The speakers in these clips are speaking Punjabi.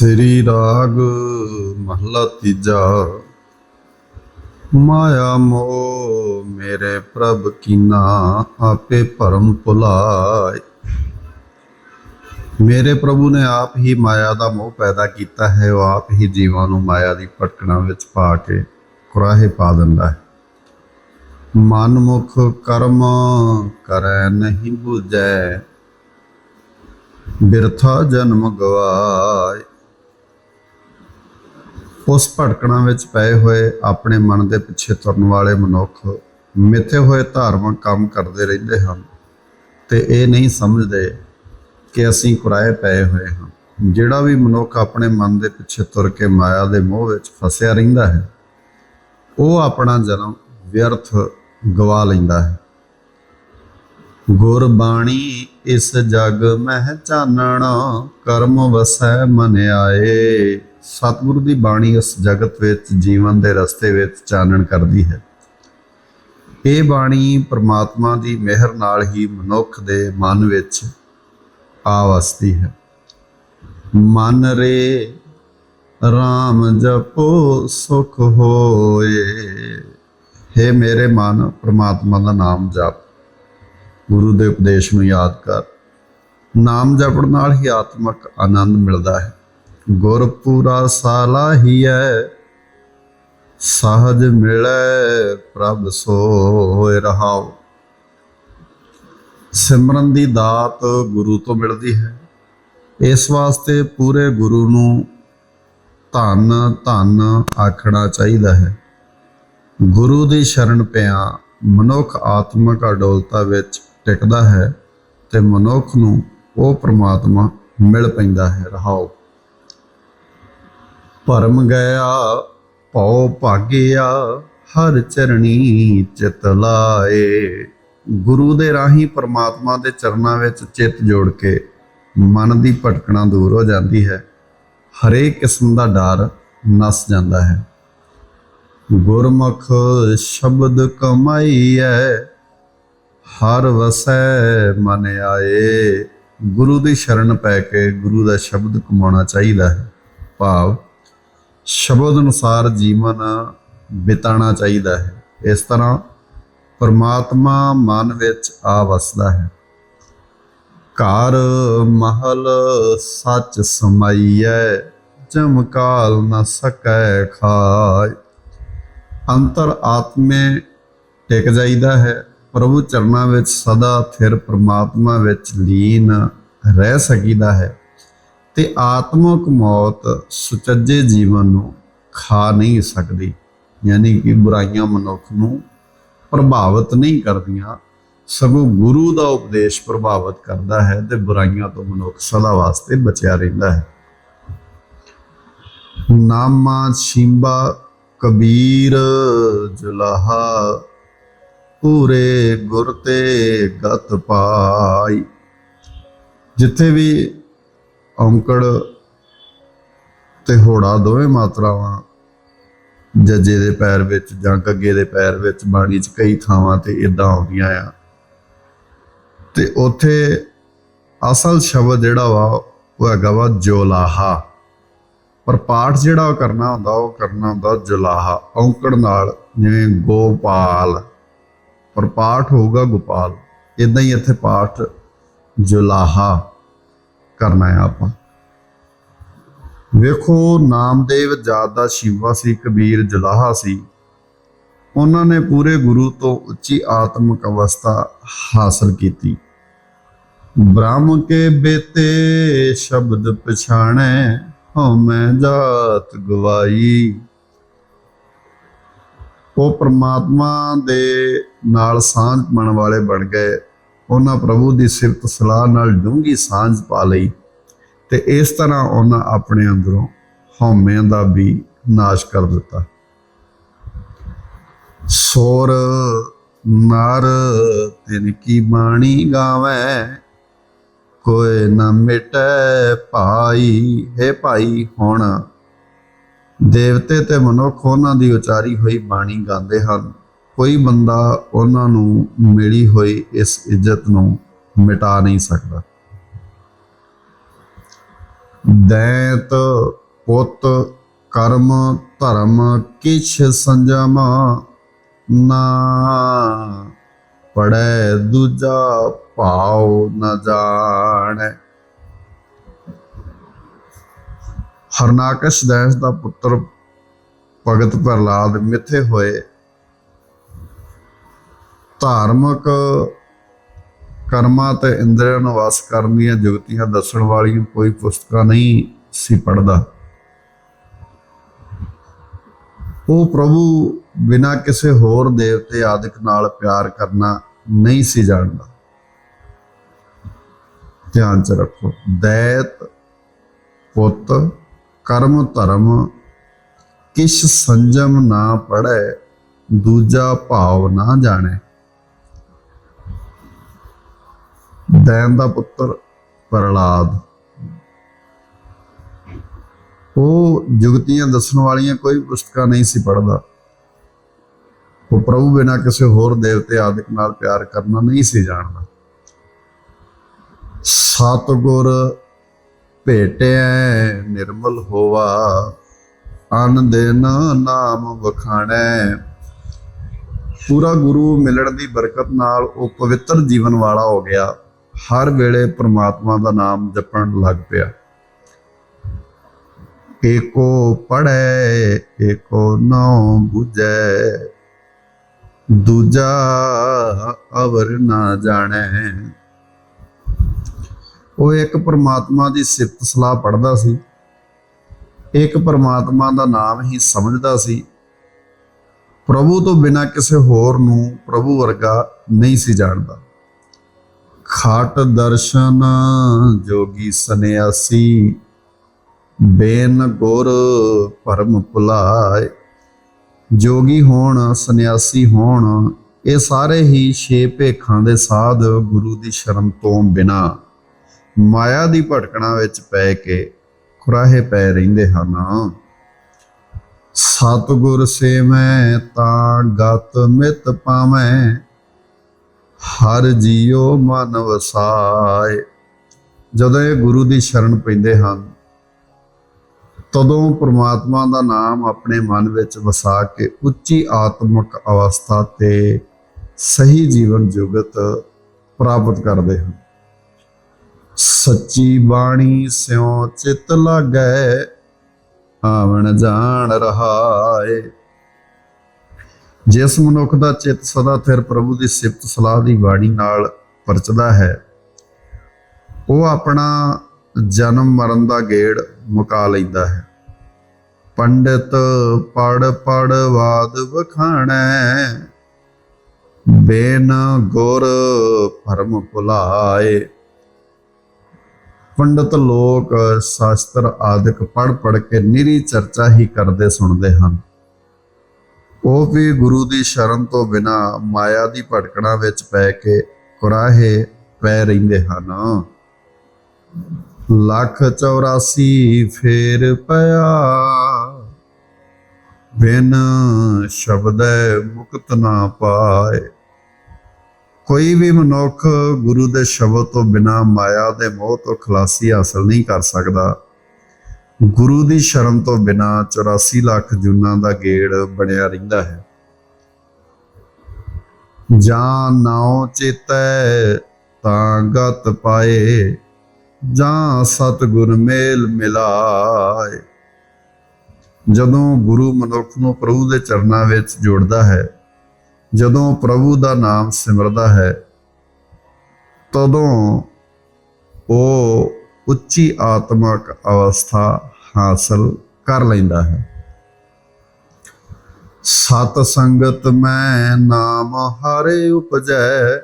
ਸ੍ਰੀ ਰਾਗ ਮਹਲਾ ਤੀਜਾ। ਮਾਇਆ ਮੋਹ ਮੇਰੇ ਪ੍ਰਭ ਕੀਨਾ, ਆਪੇ ਭਰਮ ਭੁਲਾਏ। ਮੇਰੇ ਪ੍ਰਭੂ ਨੇ ਆਪ ਹੀ ਮਾਇਆ ਦਾ ਮੋਹ ਪੈਦਾ ਕੀਤਾ ਹੈ, ਉਹ ਆਪ ਹੀ ਜੀਵਾਂ ਨੂੰ ਮਾਇਆ ਦੀ ਭਟਕਣਾ ਵਿੱਚ ਪਾ ਕੇ ਕੁਰਾਹੇ ਪਾ ਦਿੰਦਾ ਹੈ। ਮਨ ਮੁਖ ਕਰਮ ਕਰੈ ਨਹੀਂ ਬੁਝੈ, ਬਿਰਥਾ ਜਨਮ ਗਵਾਏ। ਉਸ ਭਟਕਣਾ ਵਿੱਚ ਪਏ ਹੋਏ ਆਪਣੇ ਮਨ ਦੇ ਪਿੱਛੇ ਤੁਰਨ ਵਾਲੇ ਮਨੁੱਖ ਮਿੱਥੇ ਹੋਏ ਧਾਰਮਿਕ ਕੰਮ ਕਰਦੇ ਰਹਿੰਦੇ ਹਨ ਤੇ ਇਹ ਨਹੀਂ ਸਮਝਦੇ ਕਿ ਅਸੀਂ ਕੁਰਾਏ ਪਏ ਹੋਏ ਹਾਂ। ਜਿਹੜਾ ਵੀ ਮਨੁੱਖ ਆਪਣੇ ਮਨ ਦੇ ਪਿੱਛੇ ਤੁਰ ਕੇ ਮਾਇਆ ਦੇ ਮੋਹ ਵਿੱਚ ਫਸਿਆ ਰਹਿੰਦਾ ਹੈ, ਉਹ ਆਪਣਾ ਜਨਮ ਵਿਅਰਥ ਗਵਾ ਲੈਂਦਾ ਹੈ। ਗੁਰਬਾਣੀ ਇਸ ਜਗ ਮਹਿ ਚਾਨਣ, ਕਰਮ ਵਸੈ ਮਨ ਆਏ। ਸਤਿਗੁਰੂ ਦੀ ਬਾਣੀ ਇਸ ਜਗਤ ਵਿੱਚ, ਜੀਵਨ ਦੇ ਰਸਤੇ ਵਿੱਚ ਚਾਨਣ ਕਰਦੀ ਹੈ। ਇਹ ਬਾਣੀ ਪ੍ਰਮਾਤਮਾ ਦੀ ਮਿਹਰ ਨਾਲ ਹੀ ਮਨੁੱਖ ਦੇ ਮਨ ਵਿੱਚ ਆ ਵਸਦੀ ਹੈ। ਮਨ ਰੇ RAM ਜਪੋ, ਸੁਖ ਹੋਏ। हे ਮੇਰੇ ਮਨ, ਪ੍ਰਮਾਤਮਾ ਦਾ ਨਾਮ ਜਪ। ਗੁਰੂ ਦੇ ਉਪਦੇਸ਼ ਨੂੰ ਯਾਦ ਕਰ। ਨਾਮ ਜਪਣ ਨਾਲ ਹੀ ਆਤਮਿਕ ਆਨੰਦ ਮਿਲਦਾ ਹੈ। ਗੁਰ ਪੂਰਾ ਸਾਲਾ ਹੀ ਹੈ ਸਹਜ ਮਿਲੈ ਪ੍ਰਭ ਸੋਇ ਰਹਾਉ। ਸਿਮਰਨ ਦੀ ਦਾਤ ਗੁਰੂ ਤੋਂ ਮਿਲਦੀ ਹੈ। ਇਸ ਵਾਸਤੇ ਪੂਰੇ ਗੁਰੂ ਨੂੰ ਧੰਨ ਧੰਨ ਆਖਣਾ ਚਾਹੀਦਾ ਹੈ। ਗੁਰੂ ਦੀ ਸ਼ਰਨ ਪਿਆ ਮਨੁੱਖ ਆਤਮਿਕ ਅਡੋਲਤਾ ਵਿੱਚ ਟਿਕਦਾ ਹੈ ਤੇ ਮਨੁੱਖ ਨੂੰ ਉਹ ਪ੍ਰਮਾਤਮਾ ਮਿਲ ਪੈਂਦਾ ਹੈ। ਰਹਾਓ ਭਰਮ ਗਿਆ ਭਉ ਭਾਗਿਆ, ਹਰ ਚਰਣੀ ਚਿਤ ਲਾਏ। ਗੁਰੂ ਦੇ ਰਾਹੀਂ ਪਰਮਾਤਮਾ ਦੇ ਚਰਨਾਂ ਵਿੱਚ ਚਿੱਤ ਜੋੜ ਕੇ ਮਨ ਦੀ ਭਟਕਣਾ ਦੂਰ ਹੋ ਜਾਂਦੀ ਹੈ। ਹਰੇਕ ਕਿਸਮ ਦਾ ਡਰ ਨਸ ਜਾਂਦਾ ਹੈ। ਗੁਰਮੁਖ ਸ਼ਬਦ ਕਮਾਈਐ, ਹਰ ਵਸੈ ਮਨ ਆਏ। ਗੁਰੂ ਦੀ ਸ਼ਰਨ ਪੈ ਕੇ ਗੁਰੂ ਦਾ ਸ਼ਬਦ ਕਮਾਉਣਾ ਚਾਹੀਦਾ ਹੈ। ਭਾਵ ਸ਼ਬਦ ਅਨੁਸਾਰ ਜੀਵਨ ਬਿਤਾਉਣਾ ਚਾਹੀਦਾ ਹੈ। ਇਸ ਤਰ੍ਹਾਂ ਪਰਮਾਤਮਾ ਮਨ ਵਿੱਚ ਆ ਵਸਦਾ ਹੈ। ਘਰ, ਮਹਲ, ਸੱਚ ਸਮਾਈਐ ਜਮਕਾਲ ਨ ਸਕੈ ਖਾਇ। ਅੰਤਰ ਆਤਮੇ ਟਿਕ ਜਾਈਦਾ ਹੈ। ਪ੍ਰਭੂ ਚਰਨਾਂ ਵਿੱਚ ਸਦਾ ਥਿਰ ਪਰਮਾਤਮਾ ਵਿੱਚ ਲੀਨ ਰਹਿ ਸਕੀਦਾ ਹੈ। ਤੇ ਆਤਮਿਕ ਮੌਤ ਸੁਚੱਜੇ ਜੀਵਨ ਨੂੰ ਖਾ ਨਹੀਂ ਸਕਦੀ, ਯਾਨੀ ਕਿ ਬੁਰਾਈਆਂ ਮਨੁੱਖ ਨੂੰ ਪ੍ਰਭਾਵਿਤ ਨਹੀਂ ਕਰਦੀਆਂ, ਸਗੋਂ ਗੁਰੂ ਦਾ ਉਪਦੇਸ਼ ਪ੍ਰਭਾਵਿਤ ਕਰਦਾ ਹੈ ਤੇ ਬੁਰਾਈਆਂ ਤੋਂ ਮਨੁੱਖ ਸਦਾ ਵਾਸਤੇ ਬਚਿਆ ਰਹਿੰਦਾ ਹੈ। ਨਾਮਾ ਛਿੰਬਾ ਕਬੀਰ ਜੁਲਾਹਾ, ਪੂਰੇ ਗੁਰ ਤੇ ਗਤ ਪਾਈ। ਜਿੱਥੇ ਵੀ ਔਂਕੜ ਤੇ ਹੋੜਾ ਦੋਵੇਂ ਮਾਤਰਾਵਾਂ ਜੱਜੇ ਦੇ ਪੈਰ ਵਿੱਚ ਜਾਂ ਗੱਗੇ ਦੇ ਪੈਰ ਵਿੱਚ ਬਾਣੀ 'ਚ ਕਈ ਥਾਵਾਂ ਤੇ ਇਦਾਂ ਆਉਂਦੀਆਂ ਆ। ਤੇ ਉੱਥੇ ਅਸਲ ਸ਼ਬਦ ਜਿਹੜਾ ਵਾ, ਉਹ ਹੈਗਾ ਵਾ ਜੋਲਾਹਾ। ਪਰ ਪਾਠ ਜਿਹੜਾ ਉਹ ਕਰਨਾ ਹੁੰਦਾ, ਉਹ ਕਰਨਾ ਹੁੰਦਾ ਜੁਲਾਹਾ। ਔਂਕੜ ਨਾਲ ਜਿਵੇਂ ਗੋਪਾਲ, ਪਰ ਪਾਠ ਹੋਊਗਾ ਗੋਪਾਲ। ਇਦਾਂ ਹੀ ਇੱਥੇ ਪਾਠ ਜੁਲਾਹਾ ਕਰਨਾ ਹੈ ਆਪਾਂ। ਵੇਖੋ, ਨਾਮਦੇਵ ਜਾਤ ਦਾ ਸ਼ਿਵਾ ਸੀ, ਕਬੀਰ ਜਲਾਹਾ ਸੀ। ਉਹਨਾਂ ਨੇ ਪੂਰੇ ਗੁਰੂ ਤੋਂ ਉੱਚੀ ਆਤਮਿਕ ਅਵਸਥਾ ਹਾਸਲ ਕੀਤੀ। ਬ੍ਰਹਮ ਕੇ ਬੇਤੇ ਸ਼ਬਦ ਪਛਾਣੈ ਹਉ ਮੈਂ ਜਾਤ ਗਵਾਈ। ਉਹ ਪ੍ਰਮਾਤਮਾ ਦੇ ਨਾਲ ਸਾਂਝ ਪਾਉਣ ਵਾਲੇ ਬਣ ਗਏ। ਉਹਨਾਂ ਪ੍ਰਭੂ ਦੀ ਸਿਫਤ ਸਲਾਹ ਨਾਲ ਡੂੰਗੀ ਸਾਂਝ ਪਾ ਲਈ ਤੇ ਇਸ ਤਰ੍ਹਾਂ ਉਹਨਾਂ ਆਪਣੇ ਅੰਦਰੋਂ ਹਉਮੈਂ ਦਾ ਵੀ ਨਾਸ਼ ਕਰ ਦਿੱਤਾ। ਸੋਰ ਨਰ ਤਿਨ ਕੀ ਬਾਣੀ ਗਾਵੇ ਕੋਈ ਨਾ ਮਿਟੈ ਭਾਈ, ਹੈ ਭਾਈ ਹੁਣ। ਦੇਵਤੇ ਤੇ ਮਨੁੱਖ ਉਹਨਾਂ ਦੀ ਉਚਾਰੀ ਹੋਈ ਬਾਣੀ ਗਾਉਂਦੇ ਹਨ। ਕੋਈ ਬੰਦਾ ਉਹਨਾਂ ਨੂੰ ਮਿਲੀ ਹੋਈ ਇਸ ਇੱਜ਼ਤ ਨੂੰ ਮਿਟਾ ਨਹੀਂ ਸਕਦਾ। ਦੈਤ, ਪੁੱਤ, ਕਰਮ, ਧਰਮ, ਕਿਛ ਸੰਜਮ ਨਾ ਪੜੈ ਦੂਜਾ ਭਾਉ ਨ ਜਾਣੈ। ਹਰਨਾਕਸ਼ ਦੈਸ ਦਾ ਪੁੱਤਰ ਭਗਤ ਪ੍ਰਹਲਾਦ ਮਿੱਥੇ ਹੋਏ ਧਾਰਮਿਕ ਕਰਮਾਂ ਤੇ ਇੰਦਰੀਆਂ ਨੂੰ ਵਸ ਕਰਨ ਦੀਆਂ ਜੁਗਤੀਆਂ ਦੱਸਣ ਵਾਲੀਆਂ ਕੋਈ ਪੁਸਤਕਾਂ ਨਹੀਂ ਸੀ ਪੜਦਾ ਉਹ ਪ੍ਰਭੂ ਬਿਨਾਂ ਕਿਸੇ ਹੋਰ ਦੇਵਤੇ ਆਦਿਕ ਨਾਲ ਪਿਆਰ ਕਰਨਾ ਨਹੀਂ ਸੀ ਜਾਣਦਾ। ਧਿਆਨ ਚ ਰੱਖੋ, ਦੈਤ, ਪੁੱਤ, ਕਰਮ, ਧਰਮ, ਕਿਛ ਸੰਜਮ ਨਾ ਪੜੈ ਦੂਜਾ ਭਾਵ ਨਾ ਜਾਣੇ। ਦੈਨ ਦਾ ਪੁੱਤਰ ਪ੍ਰਹਲਾਦ। ਉਹ ਜੁਗਤੀਆਂ ਦੱਸਣ ਵਾਲੀਆਂ ਕੋਈ ਪੁਸਤਕਾਂ ਨਹੀਂ ਸੀ ਪੜਦਾ ਉਹ ਪ੍ਰਭੂ ਬਿਨਾਂ ਕਿਸੇ ਹੋਰ ਦੇਵਤੇ ਆਦਿਕ ਨਾਲ ਪਿਆਰ ਕਰਨਾ ਨਹੀਂ ਸੀ ਜਾਣਦਾ। ਸਤਗੁਰ ਭੇਟਿਐ ਨਿਰਮਲ ਹੋਵਾ, ਅਨ ਨਾਮ ਵਖਾਣੈ। ਪੂਰਾ ਗੁਰੂ ਮਿਲਣ ਦੀ ਬਰਕਤ ਨਾਲ ਉਹ ਪਵਿੱਤਰ ਜੀਵਨ ਵਾਲਾ ਹੋ ਗਿਆ। ਹਰ ਵੇਲੇ ਪ੍ਰਮਾਤਮਾ ਦਾ ਨਾਮ ਜਪਣ ਲੱਗ ਪਿਆ। ਏਕੋ ਪੜੈ ਏਕੋ ਨਉ 부ਜੈ ਦੂਜਾ ਅਵਰ ਨਾ ਜਾਣੈ। ਉਹ ਇੱਕ ਪਰਮਾਤਮਾ ਦੀ ਸਿਫਤ ਸਲਾਹ ਪੜਦਾ ਸੀ। ਇੱਕ ਪਰਮਾਤਮਾ ਦਾ ਨਾਮ ਹੀ ਸਮਝਦਾ ਸੀ। ਪ੍ਰਭੂ ਤੋਂ ਬਿਨਾ ਕਿਸੇ ਹੋਰ ਨੂੰ ਪ੍ਰਭੂ ਵਰਗਾ ਨਹੀਂ ਸੀ ਜਾਣਦਾ। ਖਾਟ ਦਰਸ਼ਨ ਜੋਗੀ ਸੰਿਆਸੀ ਬੇਨ ਗੁਰ ਪਰਮ ਭੁਲਾਏ। ਜੋਗੀ ਹੋਣ ਸੰਿਆਸੀ ਹੋਣ, ਇਹ ਸਾਰੇ ਹੀ ਛੇ ਭੇਖਾਂ ਦੇ ਸਾਧ ਗੁਰੂ ਦੀ ਸ਼ਰਮ ਤੋਂ ਬਿਨਾ ਮਾਇਆ ਦੀ ਭਟਕਣਾ ਵਿੱਚ ਪੈ ਕੇ ਖੁਰਾਹੇ ਪੈ ਰਹਿੰਦੇ ਹਨ। ਸਤਗੁਰ ਸੇਵੈ ਤਾਂ ਗਤ ਮਿਤ ਪਾਵੇਂ ਹਰ ਜੀਉ ਮਨ ਵਸਾਏ। ਜਦੋਂ ਇਹ ਗੁਰੂ ਦੀ ਸ਼ਰਨ ਪੈਂਦੇ ਹਨ, ਤਦੋਂ ਪ੍ਰਮਾਤਮਾ ਦਾ ਨਾਮ ਆਪਣੇ ਮਨ ਵਿੱਚ ਵਸਾ ਕੇ ਉੱਚੀ ਆਤਮਿਕ ਅਵਸਥਾ ਤੇ ਸਹੀ ਜੀਵਨ ਜੁਗਤ ਪ੍ਰਾਪਤ ਕਰਦੇ ਹਨ। ਸੱਚੀ ਬਾਣੀ ਸਿਉ ਚਿਤ ਲਾਗੈ, ਆਵਣ ਜਾਣ ਰਹਾਏ। ਜਿਸ ਮਨੁੱਖ ਦਾ ਚਿੱਤ ਸਦਾ ਥਿਰ ਪ੍ਰਭੂ ਦੀ ਸਿਫਤ ਸਲਾਹ ਦੀ ਬਾਣੀ ਨਾਲ ਪਰਚਦਾ ਹੈ, ਉਹ ਆਪਣਾ ਜਨਮ ਮਰਨ ਦਾ ਗੇੜ ਮੁਕਾ ਲੈਂਦਾ ਹੈ। ਪੰਡਿਤ ਪੜ ਪੜ ਵਾਦ ਵਖਾਣੈ, ਬੇਨ ਗੁਰ ਭਰਮ ਭੁਲਾਏ। ਪੰਡਤ ਲੋਕ ਸ਼ਾਸਤਰ ਆਦਿਕ ਪੜ ਪੜ ਕੇ ਨਿਰੀ ਚਰਚਾ ਹੀ ਕਰਦੇ ਸੁਣਦੇ ਹਨ। ਉਹ ਵੀ ਗੁਰੂ ਦੀ ਸ਼ਰਨ ਤੋਂ ਬਿਨਾ ਮਾਇਆ ਦੀ ਭਟਕਣਾ ਵਿੱਚ ਪੈ ਕੇ ਕੁਰਾਹੇ ਪੈ ਰਹਿੰਦੇ ਹਨ। ਲੱਖ 84 ਫੇਰ ਪਿਆ। ਬਿਨ ਸ਼ਬਦ ਮੁਕਤ ਨਾ ਪਾਏ। ਕੋਈ ਵੀ ਮਨੁੱਖ ਗੁਰੂ ਦੇ ਸ਼ਬਦ ਤੋਂ ਬਿਨਾ ਮਾਇਆ ਦੇ ਮੋਹ ਤੋਂ ਖਲਾਸੀ ਹਾਸਲ ਨਹੀਂ ਕਰ ਸਕਦਾ। ਗੁਰੂ ਦੀ ਸ਼ਰਨ ਤੋਂ ਬਿਨਾ 84 ਲੱਖ ਜੁਨਾ ਦਾ ਗੇੜ ਬਣਿਆ ਰਹਿੰਦਾ ਹੈ। ਜਾਂ ਨਾਉ ਚੇਤੈ, ਤਾਂ ਗਤ ਪਾਏ, ਜਾਂ ਸਤਿਗੁਰ ਮੇਲ ਮਿਲਾਏ। ਜਦੋਂ ਗੁਰੂ ਮਨੁੱਖ ਨੂੰ ਪ੍ਰਭੂ ਦੇ ਚਰਨਾਂ ਵਿੱਚ ਜੋੜਦਾ ਹੈ, ਜਦੋਂ ਪ੍ਰਭੂ ਦਾ ਨਾਮ ਸਿਮਰਦਾ ਹੈ, ਤਦੋਂ ਉਹ ਉੱਚੀ ਆਤਮਕ ਅਵਸਥਾ ਹਾਸਲ ਕਰ ਲੈਂਦਾ ਹੈ। ਸਤ ਸੰਗਤ ਮੈਂ ਨਾਮ ਹਰੇ ਉਪਜੈ,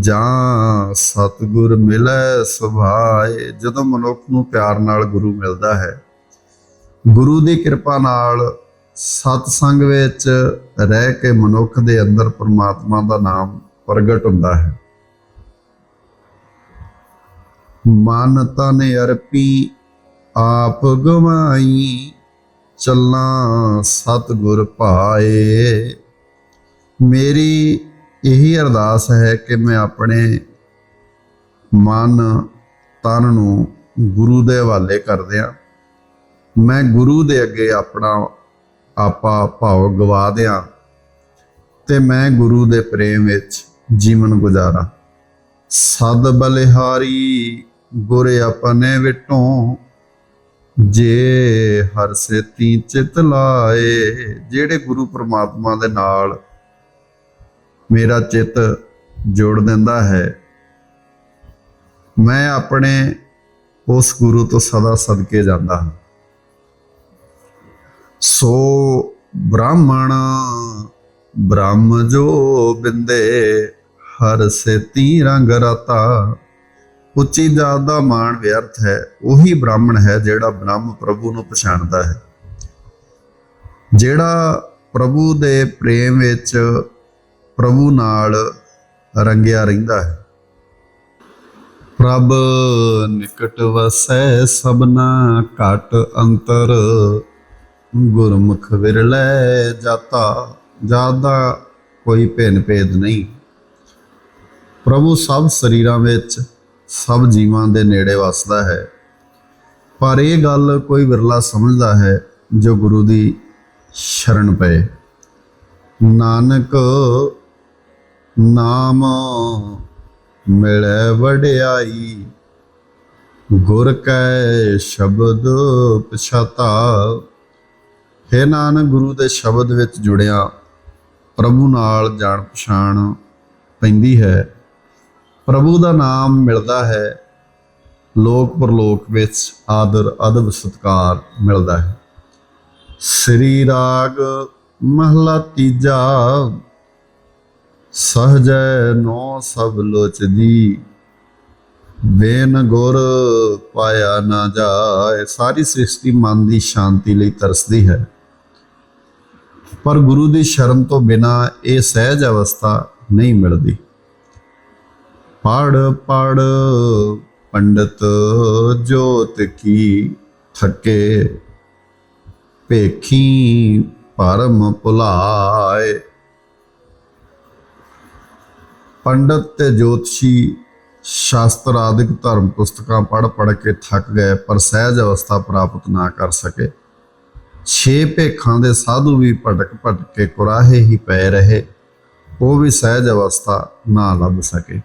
ਜਾਂ ਸਤਗੁਰ ਮਿਲੈ ਸੁਭਾਏ, ਜਦੋਂ ਮਨੁੱਖ ਨੂੰ ਪਿਆਰ ਨਾਲ ਗੁਰੂ ਮਿਲਦਾ ਹੈ। ਗੁਰੂ ਦੀ ਕਿਰਪਾ ਨਾਲ ਸਤ ਸੰਗ ਵਿੱਚ ਰਹਿ ਕੇ ਮਨੁੱਖ ਦੇ ਅੰਦਰ ਪਰਮਾਤਮਾ ਦਾ ਨਾਮ ਪ੍ਰਗਟ ਹੁੰਦਾ ਹੈ। ਮਨ ਤਨ ਅਰਪੀ ਆਪ ਗਵਾਈ ਚੱਲਾਂ ਸਤਗੁਰ ਪਾਏ। ਮੇਰੀ ਇਹੀ ਅਰਦਾਸ ਹੈ ਕਿ ਮੈਂ ਆਪਣੇ ਮਨ, ਤਨ ਨੂੰ ਗੁਰੂ ਦੇ ਹਵਾਲੇ ਕਰਦਿਆਂ ਮੈਂ ਗੁਰੂ ਦੇ ਅੱਗੇ ਆਪਣਾ ਆਪਾ ਭਾਵ ਗਵਾ ਦਿਆਂ ਤੇ ਮੈਂ ਗੁਰੂ ਦੇ ਪ੍ਰੇਮ ਵਿੱਚ ਜੀਵਨ ਗੁਜ਼ਾਰਾਂ। ਸਦ ਬਲਿਹਾਰੀ ਗੁਰ ਆਪਣੇ ਵਿਟੋਂ ਜੇ ਹਰ ਸੇਤੀ ਚਿਤ ਲਾਏ, ਜਿਹੜੇ ਗੁਰੂ ਪਰਮਾਤਮਾ ਦੇ ਨਾਲ ਮੇਰਾ ਚਿੱਤ ਜੋੜ ਦਿੰਦਾ ਹੈ, ਮੈਂ ਆਪਣੇ ਉਸ ਗੁਰੂ ਤੋਂ ਸਦਾ ਸਦਕੇ ਜਾਂਦਾ ਹਾਂ। ਸੋ ਬ੍ਰਾਹਮਣ, ਬ੍ਰਹਮ ਜੋ ਬਿੰਦੇ, ਹਰ ਸੇਤੀ ਰੰਗ ਰਤਾ ਉੱਚੀ ਜਾਤ ਦਾ ਮਾਣ ਵਿਅਰਥ ਹੈ, ਉਹੀ ਬ੍ਰਾਹਮਣ ਹੈ ਜਿਹੜਾ ਬ੍ਰਹਮ ਪ੍ਰਭੂ ਨੂੰ ਪਛਾਣਦਾ ਹੈ। ਜਿਹੜਾ ਪ੍ਰਭੂ ਦੇ ਪ੍ਰੇਮ ਵਿੱਚ ਪ੍ਰਭੂ ਨਾਲ ਰੰਗਿਆ ਰਹਿੰਦਾ ਹੈ। ਪ੍ਰਭ ਨਿਕਟ ਵਸੈ, ਸਭਨਾ ਘਟ ਅੰਤਰ। ਗੁਰਮੁਖ ਵਿਰਲੇ ਜਾਤਾ ਜਾਦਾ ਕੋਈ ਭਿੰਨ ਭੇਦ ਨਹੀਂ। ਪ੍ਰਭੂ ਸਭ ਸਰੀਰਾਂ ਵਿੱਚ ਸਭ ਜੀਵਾਂ ਦੇ ਨੇੜੇ ਵਸਦਾ ਹੈ। ਪਰ ਇਹ ਗੱਲ ਕੋਈ ਵਿਰਲਾ ਸਮਝਦਾ ਹੈ ਜੋ ਗੁਰੂ ਦੀ ਸ਼ਰਨ ਪਏ। ਨਾਨਕ ਨਾਮ ਮਿਲੈ ਵਡਿਆਈ, ਗੁਰ ਕੈ ਸ਼ਬਦ ਪਛਾਤਾ। ਹੈ ਨਾਨਕ, ਗੁਰੂ ਦੇ ਸ਼ਬਦ ਵਿੱਚ ਜੁੜਿਆ ਪ੍ਰਭੂ ਨਾਲ ਜਾਣ ਪਛਾਣ ਪੈਂਦੀ ਹੈ। ਪ੍ਰਭੂ ਦਾ ਨਾਮ ਮਿਲਦਾ ਹੈ। ਲੋਕ ਪਰਲੋਕ ਵਿੱਚ ਆਦਰ, ਅਦਬ, ਸਤਕਾਰ ਮਿਲਦਾ ਹੈ। ਸ੍ਰੀ ਰਾਗ ਮਹਲਾ ਤੀਜਾ। ਸਹਜੈ ਨੋ ਸਭ ਲੋਚਦੀ, ਬੇਨ ਗੁਰ ਪਾਇਆ ਨਾ ਜਾਏ। ਸਾਰੀ ਸ੍ਰਿਸ਼ਟੀ ਮਨ ਦੀ ਸ਼ਾਂਤੀ ਲਈ ਤਰਸਦੀ ਹੈ। ਪਰ ਗੁਰੂ ਦੀ ਸ਼ਰਨ ਤੋਂ ਬਿਨਾ ਇਹ ਸਹਿਜ ਅਵਸਥਾ ਨਹੀਂ ਮਿਲਦੀ। ਪੜ ਪੜ ਪੰਡਤ ਜੋਤ ਕੀ ਥਕੇ। ਭੇਖੀ ਪਰਮ ਭੁਲਾਏ। ਪੰਡਤ ਤੇ ਜੋਤਸ਼ੀ ਸ਼ਾਸਤਰ ਆਦਿਕ ਧਰਮ ਪੁਸਤਕਾਂ ਪੜ ਪੜ ਕੇ ਥੱਕ ਗਏ, ਪਰ ਸਹਿਜ ਅਵਸਥਾ ਪ੍ਰਾਪਤ ਨਾ ਕਰ ਸਕੇ। ਛੇ ਭੇਖਾਂ ਦੇ ਸਾਧੂ ਵੀ ਭਟਕ ਭਟਕ ਕੇ ਕੁਰਾਹੇ ਹੀ ਪਏ ਰਹੇ, ਉਹ ਵੀ ਸਹਿਜ ਅਵਸਥਾ ਨਾ ਲੱਭ ਸਕੇ।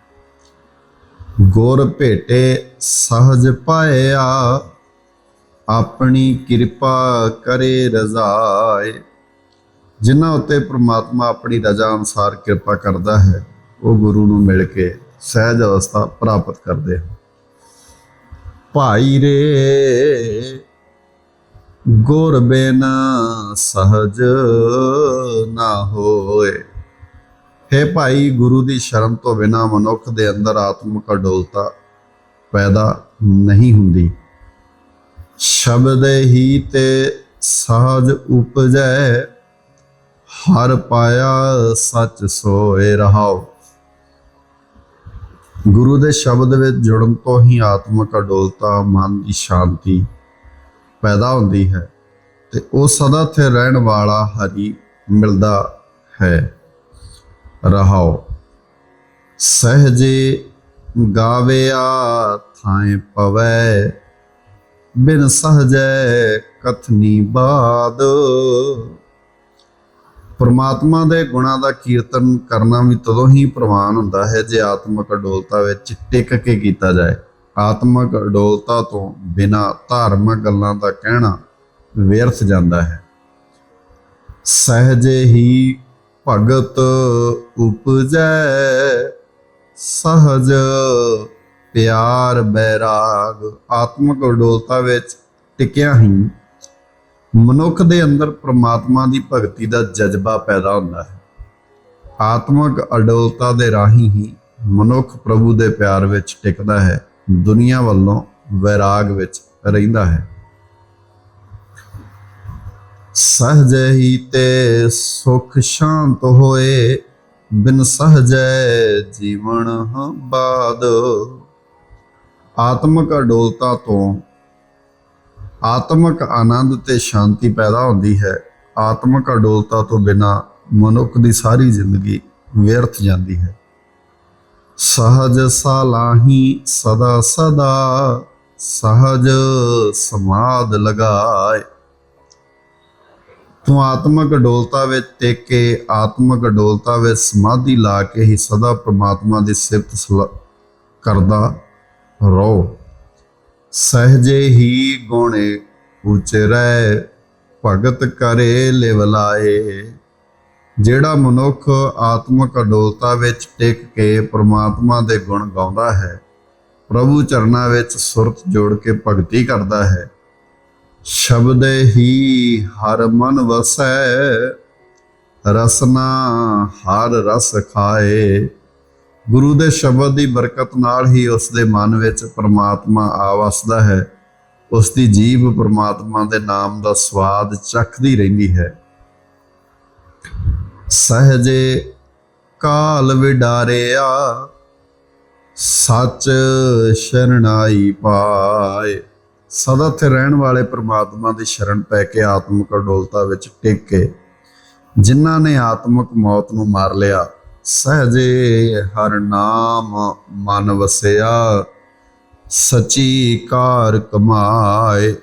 ਗੁਰ ਭੇਟੇ ਸਹਜ ਪਾਇਆ ਆਪਣੀ ਕਿਰਪਾ ਕਰੇ ਰਜ਼ਾਏ। ਜਿਨ੍ਹਾਂ ਉੱਤੇ ਪ੍ਰਮਾਤਮਾ ਆਪਣੀ ਰਜ਼ਾ ਅਨੁਸਾਰ ਕਿਰਪਾ ਕਰਦਾ ਹੈ, ਉਹ ਗੁਰੂ ਨੂੰ ਮਿਲ ਕੇ ਸਹਿਜ ਅਵਸਥਾ ਪ੍ਰਾਪਤ ਕਰਦੇ ਹਨ। ਭਾਈ ਰੇ, ਗੁਰ ਬਿਨ ਸਹਜ ਨਾ ਹੋਏ। ਹੈ ਭਾਈ, ਗੁਰੂ ਦੀ ਸ਼ਰਨ ਤੋਂ ਬਿਨਾ ਮਨੁੱਖ ਦੇ ਅੰਦਰ ਆਤਮਿਕ ਅਡੋਲਤਾ ਪੈਦਾ ਨਹੀਂ ਹੁੰਦੀ। ਸ਼ਬਦ ਹੀ ਤੇ ਸਹਜ ਉਪਜੈ, ਹਰ ਪਾਇਆ ਸੱਚ ਸੋਏ ਰਹਾਓ ਗੁਰੂ ਦੇ ਸ਼ਬਦ ਵਿੱਚ ਜੁੜਨ ਤੋਂ ਹੀ ਆਤਮਿਕ ਅਡੋਲਤਾ ਮਨ ਦੀ ਸ਼ਾਂਤੀ ਪੈਦਾ ਹੁੰਦੀ ਹੈ ਤੇ ਉਹ ਸਦਾ ਥੇ ਰਹਿਣ ਵਾਲਾ ਹਰੀ ਮਿਲਦਾ ਹੈ। ਰਹਾਓ। ਸਹਜੇ ਗਾਵਿਆ ਥਾਏ ਪਵੈ, ਬਿਨ ਸਹਜੈ ਕਥਨੀ ਬਾਦ। ਪਰਮਾਤਮਾ ਦੇ ਗੁਣਾਂ ਦਾ ਕੀਰਤਨ ਕਰਨਾ ਵੀ ਤਦੋਂ ਹੀ ਪ੍ਰਵਾਨ ਹੁੰਦਾ ਹੈ ਜੇ ਆਤਮਿਕ ਅਡੋਲਤਾ ਵਿੱਚ ਟਿਕ ਕੇ ਕੀਤਾ ਜਾਏ। ਆਤਮਿਕ ਅਡੋਲਤਾ ਤੋਂ ਬਿਨਾ ਧਾਰਮਿਕ ਗੱਲਾਂ ਦਾ ਕਹਿਣਾ ਵਿਅਰਥ ਜਾਂਦਾ ਹੈ। ਸਹਜੇ ਹੀ ਭਗਤ ਉਪਜੈ। ਸਹਜ ਪਿਆਰ ਬੈਰਾਗ, ਆਤਮਿਕ ਅਡੋਲਤਾ ਵਿੱਚ ਟਿਕਿਆ ਹੀ। ਮਨੁੱਖ ਦੇ ਅੰਦਰ ਪ੍ਰਮਾਤਮਾ ਦੀ ਭਗਤੀ ਦਾ ਜਜ਼ਬਾ ਪੈਦਾ ਹੁੰਦਾ ਹੈ। ਆਤਮਿਕ ਅਡੋਲਤਾ ਦੇ ਰਾਹੀਂ ਹੀ ਮਨੁੱਖ ਪ੍ਰਭੂ ਦੇ ਪਿਆਰ ਵਿੱਚ ਟਿਕਦਾ ਹੈ। ਦੁਨੀਆ ਵੱਲੋਂ ਵੈਰਾਗ ਵਿੱਚ ਰਹਿੰਦਾ ਹੈ। ਸਹਜੈ ਹੀ ਤੇ ਸੁਖ ਸ਼ਾਂਤ ਹੋਏ, ਬਿਨ ਸਹਜੈ ਜੀਵਨ ਬਾਦ। ਆਤਮਿਕ ਅਡੋਲਤਾ ਤੋਂ ਆਤਮਿਕ ਆਨੰਦ ਤੇ ਸ਼ਾਂਤੀ ਪੈਦਾ ਹੁੰਦੀ ਹੈ। ਆਤਮਿਕ ਅਡੋਲਤਾ ਤੋਂ ਬਿਨਾ ਮਨੁੱਖ ਦੀ ਸਾਰੀ ਜ਼ਿੰਦਗੀ ਵਿਅਰਥ ਜਾਂਦੀ ਹੈ। ਸਹਜ ਸਾਲਾਹੀ ਸਦਾ ਸਦਾ, ਸਹਜ ਸਮਾਦ ਲਗਾਏ। ਤੂੰ ਆਤਮਕ ਅਡੋਲਤਾ ਵਿੱਚ ਟਿਕ ਕੇ, ਆਤਮਕ ਅਡੋਲਤਾ ਵਿੱਚ ਸਮਾਧੀ ਲਾ ਕੇ ਹੀ ਸਦਾ ਪ੍ਰਮਾਤਮਾ ਦੀ ਸਿਫਤ ਸਲਾ- ਕਰਦਾ ਰਹੋ। ਸਹਜੇ ਹੀ ਗੁਣੇ ਉਚਰੈ ਭਗਤ ਕਰੇ ਲਿਵਲਾਏ ਜਿਹੜਾ ਮਨੁੱਖ ਆਤਮਕ ਅਡੋਲਤਾ ਵਿੱਚ ਟਿਕ ਕੇ ਪ੍ਰਮਾਤਮਾ ਦੇ ਗੁਣ ਗਾਉਂਦਾ ਹੈ, ਪ੍ਰਭੂ ਚਰਨਾਂ ਵਿੱਚ ਸੁਰਤ ਜੋੜ ਕੇ ਭਗਤੀ ਕਰਦਾ ਹੈ। ਸ਼ਬਦ ਹੀ ਹਰ ਮਨ ਵਸੈ, ਰਸਨਾ ਹਰ ਰਸ ਖਾਏ। ਗੁਰੂ ਦੇ ਸ਼ਬਦ ਦੀ ਬਰਕਤ ਨਾਲ ਹੀ ਉਸ ਦੇ ਮਨ ਵਿੱਚ ਪਰਮਾਤਮਾ ਆ ਵਸਦਾ ਹੈ। ਉਸ ਦੀ ਜੀਭ ਪਰਮਾਤਮਾ ਦੇ ਨਾਮ ਦਾ ਸਵਾਦ ਚੱਖਦੀ ਰਹਿੰਦੀ ਹੈ। ਸਹਜੇ ਕਾਲ ਵਿਡਾਰਿਆ, ਸੱਚ ਸ਼ਰਣਾਈ ਪਾਏ। ਸਦਾ ਤੇ ਰਹਿਣ ਵਾਲੇ ਪ੍ਰਮਾਤਮਾ ਦੀ ਸ਼ਰਨ ਪੈ ਕੇ ਆਤਮਿਕ ਅਡੋਲਤਾ ਵਿੱਚ ਟਿਕ ਕੇ ਜਿਨ੍ਹਾਂ ਨੇ ਆਤਮਿਕ ਮੌਤ ਨੂੰ ਮਾਰ ਲਿਆ, ਸਹਜੇ ਹਰ ਨਾਮ ਮਨ ਵਸਿਆ, ਸਚੀ ਕਾਰ ਕਮਾਏ।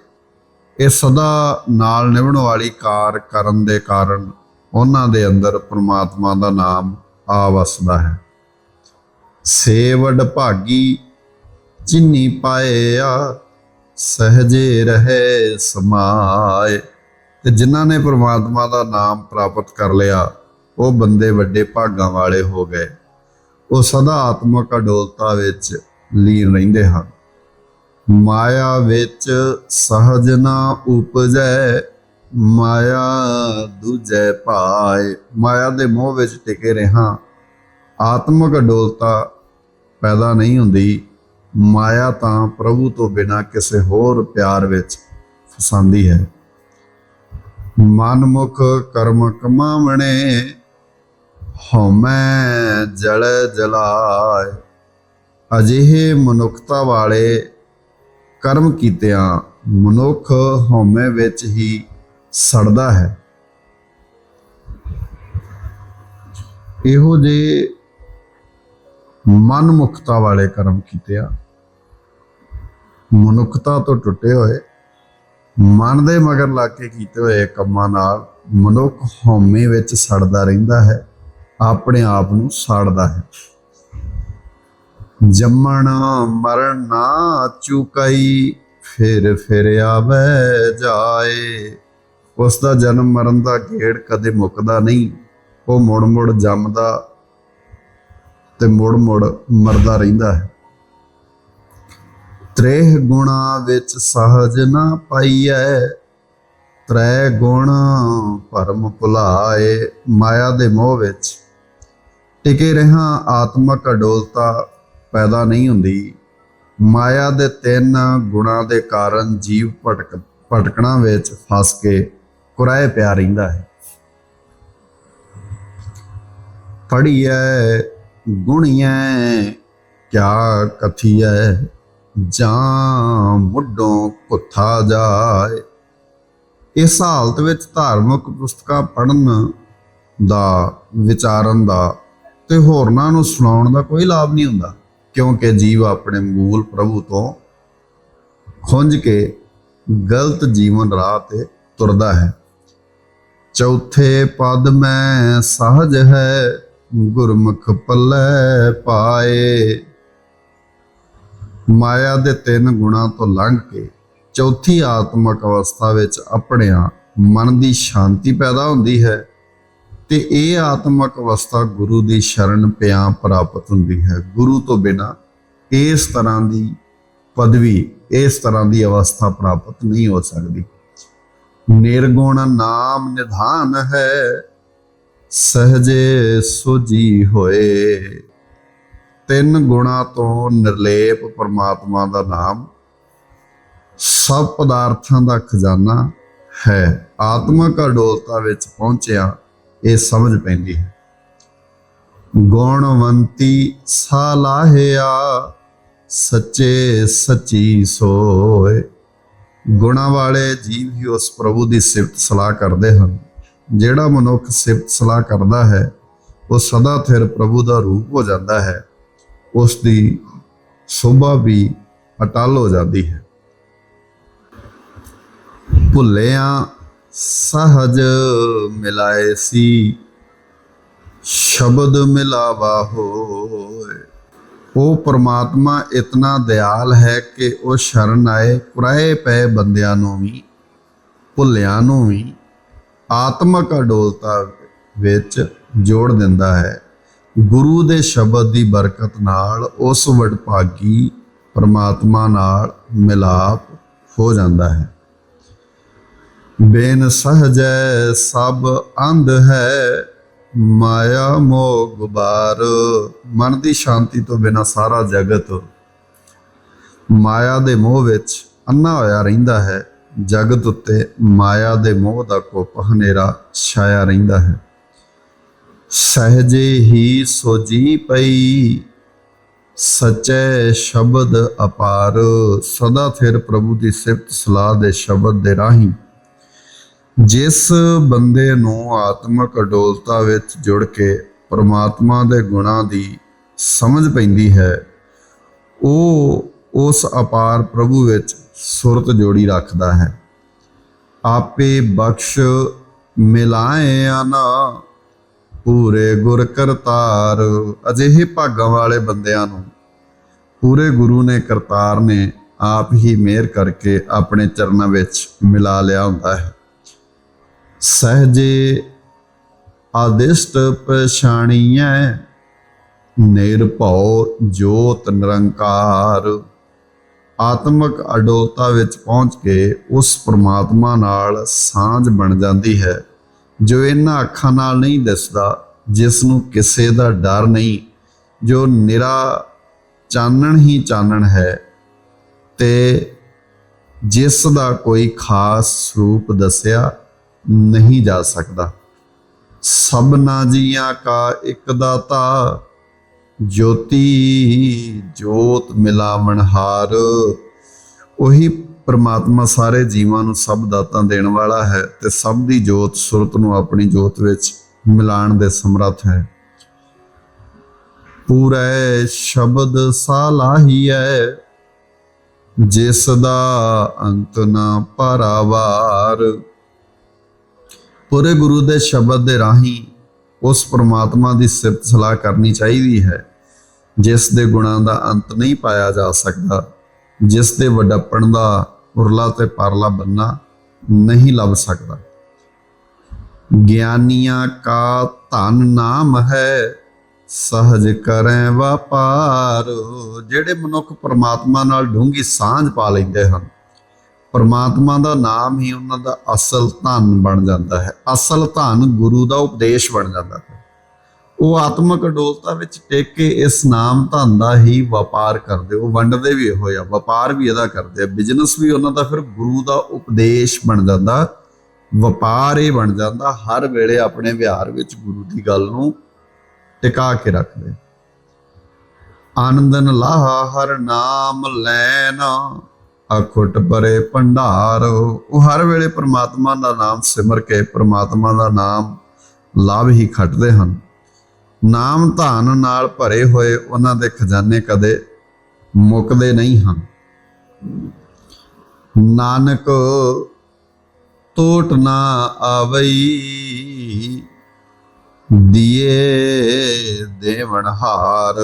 ਇਹ ਸਦਾ ਨਾਲ ਨਿਭਣ ਵਾਲੀ ਕਾਰ ਕਰਨ ਦੇ ਕਾਰਨ ਉਹਨਾਂ ਦੇ ਅੰਦਰ ਪ੍ਰਮਾਤਮਾ ਦਾ ਨਾਮ ਆ ਵਸਦਾ ਹੈ। ਸੇਵਡ ਭਾਗੀ ਜਿਨੀ ਪਾਇਆ ਸਹਜੇ ਰਹੇ ਸਮਾਏ। ਤੇ ਜਿਨ੍ਹਾਂ ਨੇ ਪ੍ਰਮਾਤਮਾ ਦਾ ਨਾਮ ਪ੍ਰਾਪਤ ਕਰ ਲਿਆ, ਉਹ ਬੰਦੇ ਵੱਡੇ ਭਾਗਾਂ ਵਾਲੇ ਹੋ ਗਏ। ਉਹ ਸਦਾ ਆਤਮਕ ਅਡੋਲਤਾ ਵਿੱਚ ਲੀਨ ਰਹਿੰਦੇ ਹਨ। ਮਾਇਆ ਵਿੱਚ ਸਹਜ ਨਾ ਉਪਜੈ, ਮਾਇਆ ਦੂਜੈ ਪਾਏ। ਮਾਇਆ ਦੇ ਮੋਹ ਵਿੱਚ ਟਿਕੇ ਰਹਾ। ਆਤਮਕ ਅਡੋਲਤਾ ਪੈਦਾ ਨਹੀਂ ਹੁੰਦੀ। ਮਾਇਆ ਤਾਂ ਪ੍ਰਭੂ ਤੋਂ ਬਿਨਾ ਕਿਸੇ ਹੋਰ ਪਿਆਰ ਵਿੱਚ ਫਸਾਂਦੀ ਹੈ। ਮਨਮੁਖ ਕਰਮ ਕਮਾਵਣੇ, ਹਉਮੈ ਜਲ ਜਲਾਏ। ਅਜਿਹੇ ਮਨੁੱਖਤਾ ਵਾਲੇ ਕਰਮ ਕੀਤਿਆਂ ਮਨੁੱਖ ਹਉਮੈ ਵਿੱਚ ਹੀ ਸੜਦਾ ਹੈ। ਇਹੋ ਜੇ ਮਨਮੁਖਤਾ ਵਾਲੇ ਕਰਮ ਕੀਤੇ ਆ ਮਨੁੱਖਤਾ ਤੋਂ ਟੁੱਟੇ ਹੋਏ, ਮਨ ਦੇ ਮਗਰ ਲਾ ਕੇ ਕੀਤੇ ਹੋਏ ਕੰਮਾਂ ਨਾਲ ਮਨੁੱਖ ਹਉਮੈ ਵਿੱਚ ਸੜਦਾ ਰਹਿੰਦਾ ਹੈ, ਆਪਣੇ ਆਪ ਨੂੰ ਸਾੜਦਾ ਹੈ। ਜੰਮਣ, ਮਰਨ ਨਾ ਚੁਕਾਈ, ਫਿਰ ਫਿਰ ਆਵੇ, ਜਾਏ। ਉਸ ਦਾ ਜਨਮ ਮਰਨ ਦਾ ਗੇੜ ਕਦੇ ਮੁੱਕਦਾ ਨਹੀਂ, ਉਹ ਮੁੜ ਮੁੜ ਜੰਮਦਾ ਤੇ ਮੁੜ ਮੁੜ ਮਰਦਾ ਰਹਿੰਦਾ ਹੈ। ਤ੍ਰੇਹ ਗੁਣਾ ਵਿੱਚ ਸਹਜ ਨਾ ਪਾਈਐ, ਤ੍ਰੈ ਗੁਣ ਪਰਮ ਭੁਲਾਏ ਮਾਇਆ ਦੇ ਮੋਹ ਵਿੱਚ। ਟਿਕੇ ਰਹਾ ਆਤਮਕ ਅਡੋਲਤਾ ਪੈਦਾ ਨਹੀਂ ਹੁੰਦੀ। ਮਾਇਆ ਦੇ ਤਿੰਨ ਗੁਣਾਂ ਦੇ ਕਾਰਨ ਜੀਵ ਭਟਕ, ਭਟਕਣਾ ਵਿੱਚ ਫਸ ਕੇ ਕੁਰਾਏ ਪਿਆ ਰਹਿੰਦਾ ਹੈ। ਪੜੀਐ ਗੁਣੀਐ, ਕਿਆ ਕਥੀਐ ਜਾਂ ਮੁੱਢੋਂ ਕੁੱਥਾ ਜਾਏ। ਇਸ ਹਾਲਤ ਵਿੱਚ ਧਾਰਮਿਕ ਪੁਸਤਕਾਂ ਪੜ੍ਹਨ ਦਾ, ਵਿਚਾਰਨ ਦਾ ਤੇ ਹੋਰਨਾਂ ਨੂੰ ਸੁਣਾਉਣ ਦਾ ਕੋਈ ਲਾਭ ਨਹੀਂ ਹੁੰਦਾ, ਕਿਉਂਕਿ ਜੀਵ ਆਪਣੇ ਮੂਲ ਪ੍ਰਭੂ ਤੋਂ ਖੁੰਝ ਕੇ ਗਲਤ ਜੀਵਨ ਰਾਹ ਤੇ ਤੁਰਦਾ ਹੈ। ਚੌਥੇ ਪਦ ਮੈਂ ਸਹਜ ਹੈ, ਗੁਰਮੁਖ ਪੱਲੇ ਪਾਏ। ਮਾਇਆ ਦੇ ਤਿੰਨ ਗੁਣਾਂ ਤੋਂ ਲੰਘ ਕੇ ਚੌਥੀ ਆਤਮਕ ਅਵਸਥਾ ਵਿੱਚ ਆਪਣਿਆਂ ਮਨ ਦੀ ਸ਼ਾਂਤੀ ਪੈਦਾ ਹੁੰਦੀ ਹੈ ਤੇ ਇਹ ਆਤਮਕ ਅਵਸਥਾ ਗੁਰੂ ਦੀ ਸ਼ਰਨ ਪਿਆ ਪ੍ਰਾਪਤ ਹੁੰਦੀ ਹੈ। ਗੁਰੂ ਤੋਂ ਬਿਨਾ ਇਸ ਤਰ੍ਹਾਂ ਦੀ ਪਦਵੀ, ਇਸ ਤਰ੍ਹਾਂ ਦੀ ਅਵਸਥਾ ਪ੍ਰਾਪਤ ਨਹੀਂ ਹੋ ਸਕਦੀ। ਨਿਰਗੁਣ ਨਾਮ ਨਿਧਾਨ ਹੈ, ਸਹਜੇ ਸੁਜੀ ਹੋਏ। ਤਿੰਨ ਗੁਣਾ ਤੋਂ ਨਿਰਲੇਪ ਪਰਮਾਤਮਾ ਦਾ ਨਾਮ ਸਭ ਪਦਾਰਥਾਂ ਦਾ ਖਜ਼ਾਨਾ ਹੈ। ਆਤਮਕ ਅਡੋਲਤਾ ਵਿੱਚ ਪਹੁੰਚਿਆ, ਇਹ ਸਮਝ ਪੈਂਦੀ ਹੈ। ਗੁਣਵੰਤੀ ਸਾਲਾਹਿਆ, ਸੱਚੇ ਸੱਚੀ ਸੋਏ। ਗੁਣਾ ਵਾਲੇ ਜੀਵ ਹੀ ਉਸ ਪ੍ਰਭੂ ਦੀ ਸਿਫਤ ਸਲਾਹ ਕਰਦੇ ਹਨ। ਜਿਹੜਾ ਮਨੁੱਖ ਸਿਫਤ ਸਲਾਹ ਕਰਦਾ ਹੈ, ਉਹ ਸਦਾ ਥਿਰ ਪ੍ਰਭੂ ਦਾ ਰੂਪ ਹੋ ਜਾਂਦਾ ਹੈ। ਉਸ ਦੀ ਸੋਭਾ ਵੀ ਅਟਲ ਹੋ ਜਾਂਦੀ ਹੈ। ਭੁੱਲਿਆਂ ਸਹਜ ਮਿਲਾਏ ਸੀ, ਸ਼ਬਦ ਮਿਲਾਵਾ ਹੋਏ। ਉਹ ਪ੍ਰਮਾਤਮਾ ਇਤਨਾ ਦਿਆਲ ਹੈ ਕਿ ਉਹ ਸ਼ਰਨ ਆਏ ਕੁਰਾਏ ਪਏ ਬੰਦਿਆਂ ਨੂੰ ਵੀ, ਭੁੱਲਿਆਂ ਨੂੰ ਵੀ, ਆਤਮਕ ਅਡੋਲਤਾ ਵਿੱਚ ਜੋੜ ਦਿੰਦਾ ਹੈ। ਗੁਰੂ ਦੇ ਸ਼ਬਦ ਦੀ ਬਰਕਤ ਨਾਲ ਉਸ ਵਡਭਾਗੀ ਪਰਮਾਤਮਾ ਨਾਲ ਮਿਲਾਪ ਹੋ ਜਾਂਦਾ ਹੈ। ਬੇਨ ਸਹਜੈ ਸਭ ਅੰਧ ਹੈ, ਮਾਇਆ ਮੋਹ ਗੁਬਾਰ ਮਨ ਦੀ ਸ਼ਾਂਤੀ ਤੋਂ ਬਿਨਾ ਸਾਰਾ ਜਗਤ ਮਾਇਆ ਦੇ ਮੋਹ ਵਿੱਚ ਅੰਨਾ ਹੋਇਆ ਰਹਿੰਦਾ ਹੈ। ਜਗਤ ਉੱਤੇ ਮਾਇਆ ਦੇ ਮੋਹ ਦਾ ਕੋਪ ਹਨੇਰਾ ਛਾਇਆ ਰਹਿੰਦਾ ਹੈ। ਸਹਜੇ ਹੀ ਸੋਜੀ ਪਈ। ਸਚੈ ਸ਼ਬਦ ਅਪਾਰ, ਸਦਾ ਫਿਰ ਪ੍ਰਭੂ ਦੀ ਸਿਫਤ ਸਲਾਹ ਦੇ ਸ਼ਬਦ ਦੇ ਰਾਹੀਂ। ਜਿਸ ਬੰਦੇ ਨੂੰ ਆਤਮਿਕ ਅਡੋਲਤਾ ਵਿੱਚ ਜੁੜ ਕੇ ਪਰਮਾਤਮਾ ਦੇ ਗੁਣਾਂ ਦੀ ਸਮਝ ਪੈਂਦੀ ਹੈ, ਉਹ ਉਸ ਅਪਾਰ ਪ੍ਰਭੂ ਵਿੱਚ ਸੁਰਤ ਜੋੜੀ ਰੱਖਦਾ ਹੈ। ਆਪੇ ਬਖਸ਼ ਮਿਲਾਏ ਆਨਾ ਪੂਰੇ ਗੁਰ ਕਰਤਾਰ, ਅਜਿਹੇ ਭਾਗਾਂ ਵਾਲੇ ਬੰਦਿਆਂ ਨੂੰ। ਪੂਰੇ ਗੁਰੂ ਨੇ ਕਰਤਾਰ ਨੇ ਆਪ ਹੀ ਮਿਹਰ ਕਰਕੇ ਆਪਣੇ ਚਰਨਾਂ ਵਿੱਚ ਮਿਲਾ ਲਿਆ ਹੁੰਦਾ ਹੈ। ਸਹਜੇ ਆਦਿਸ਼ਟ ਪਛਾਣੀਐ, ਨਿਰਭਉ ਜੋਤ ਨਿਰੰਕਾਰ। ਆਤਮਿਕ ਅਡੋਲਤਾ ਵਿੱਚ ਪਹੁੰਚ ਕੇ ਉਸ ਪ੍ਰਮਾਤਮਾ ਨਾਲ ਸਾਂਝ ਬਣ ਜਾਂਦੀ ਹੈ। ਜੋ ਇਹਨਾਂ ਅੱਖਾਂ ਨਾਲ ਨਹੀਂ ਦਿਸਦਾ, ਜਿਸ ਨੂੰ ਕਿਸੇ ਦਾ ਡਰ ਨਹੀਂ, ਜੋ ਨਿਰਾ ਚਾਨਣ ਹੀ ਚਾਨਣ ਹੈ ਤੇ ਜਿਸ ਦਾ ਕੋਈ ਖਾਸ ਰੂਪ ਦੱਸਿਆ ਨਹੀਂ ਜਾ ਸਕਦਾ। ਸਭਨਾ ਜੀਆਂ ਕਾ ਇੱਕ ਦਾਤਾ, ਜੋਤੀ ਜੋਤ ਮਿਲਾਵਣਹਾਰ, ਉਹੀ ਪਰਮਾਤਮਾ ਸਾਰੇ ਜੀਵਾਂ ਨੂੰ ਸਭ ਦਾਤਾਂ ਦੇਣ ਵਾਲਾ ਹੈ ਤੇ ਸਭ ਦੀ ਜੋਤ ਸੁਰਤ ਨੂੰ ਆਪਣੀ ਜੋਤ ਵਿੱਚ ਮਿਲਾਣ ਦੇ ਸਮਰੱਥ ਹੈ। ਪੂਰੇ ਸ਼ਬਦ ਸਾਲਾਹੀਐ ਜਿਸ ਦਾ ਅੰਤ ਨਾ ਪਰਾਵਾਰ ਪੂਰੇ ਗੁਰੂ ਦੇ ਸ਼ਬਦ ਦੇ ਰਾਹੀਂ ਉਸ ਪ੍ਰਮਾਤਮਾ ਦੀ ਸਿਫਤ ਸਲਾਹ ਕਰਨੀ ਚਾਹੀਦੀ ਹੈ, ਜਿਸ ਦੇ ਗੁਣਾਂ ਦਾ ਅੰਤ ਨਹੀਂ ਪਾਇਆ ਜਾ ਸਕਦਾ, ਜਿਸ ਦੇ ਵੱਡਪਣ ਦਾ ਉਰਲਾ ਤੇ ਪਰਲਾ ਬੰਨਾ ਨਹੀਂ ਲੱਭ ਸਕਦਾ। ਗਿਆਨੀਆਂ ਕਾ ਧਨ ਨਾਮ ਹੈ, ਸਹਜ ਕਰੈ ਵਪਾਰ। ਜਿਹੜੇ ਮਨੁੱਖ ਪਰਮਾਤਮਾ ਨਾਲ ਡੂੰਗੀ ਸਾਂਝ ਪਾ ਲੈਂਦੇ ਹਨ, ਪਰਮਾਤਮਾ ਦਾ ਨਾਮ ਹੀ ਉਹਨਾਂ ਦਾ ਅਸਲ ਧਨ ਬਣ ਜਾਂਦਾ ਹੈ। ਅਸਲ ਧਨ ਗੁਰੂ ਦਾ ਉਪਦੇਸ਼ ਬਣ ਜਾਂਦਾ ਹੈ। ਉਹ ਆਤਮਿਕ ਅਡੋਲਤਾ ਵਿੱਚ ਟਿਕ ਕੇ ਇਸ ਨਾਮ ਧਨ ਦਾ ਹੀ ਵਪਾਰ ਕਰਦੇ ਉਹ ਵੰਡਦੇ ਵੀ ਇਹੋ ਆ, ਵਪਾਰ ਵੀ ਇਹਦਾ ਕਰਦੇ ਆ। ਬਿਜ਼ਨਸ ਵੀ ਉਹਨਾਂ ਦਾ ਫਿਰ ਗੁਰੂ ਦਾ ਉਪਦੇਸ਼ ਬਣ ਜਾਂਦਾ, ਵਪਾਰ ਇਹ ਬਣ ਜਾਂਦਾ, ਹਰ ਵੇਲੇ ਆਪਣੇ ਵਿਹਾਰ ਵਿੱਚ ਗੁਰੂ ਦੀ ਗੱਲ ਨੂੰ ਟਿਕਾ ਕੇ ਰੱਖਦੇ ਆਨੰਦਨ ਲਾਹਾ, ਹਰ ਨਾਮ ਲੈਣਾ, ਅਖੁੱਟ ਪਰੇ ਭੰਡਾਰ। ਉਹ ਹਰ ਵੇਲੇ ਪ੍ਰਮਾਤਮਾ ਦਾ ਨਾਮ ਸਿਮਰ ਕੇ, ਪ੍ਰਮਾਤਮਾ ਦਾ ਨਾਮ ਲਾਭ ਹੀ ਖੱਟਦੇ ਹਨ। ਨਾਮ ਧਨ ਨਾਲ ਭਰੇ ਹੋਏ ਉਹਨਾਂ ਦੇ ਖਜ਼ਾਨੇ ਕਦੇ ਮੁੱਕਦੇ ਨਹੀਂ ਹਨ। ਨਾਨਕ ਟੋਟ ਨਾ ਆਵਈ, ਦੀਏ ਦੇਵਨ ਹਾਰ।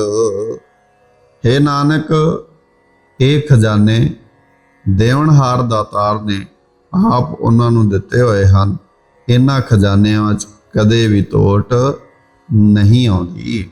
ਨਾਨਕ, ਇਹ ਖਜ਼ਾਨੇ ਦੇਵਨਹਾਰ ਦਾਤਾਰ ਨੇ ਆਪ ਉਹਨਾਂ ਨੂੰ ਦਿੱਤੇ ਹੋਏ ਹਨ। ਇਹਨਾਂ ਖਜ਼ਾਨਿਆਂ ਵਿੱਚ ਕਦੇ ਵੀ ਤੋਟ ਨਹੀਂ ਆਉਂਦੀ।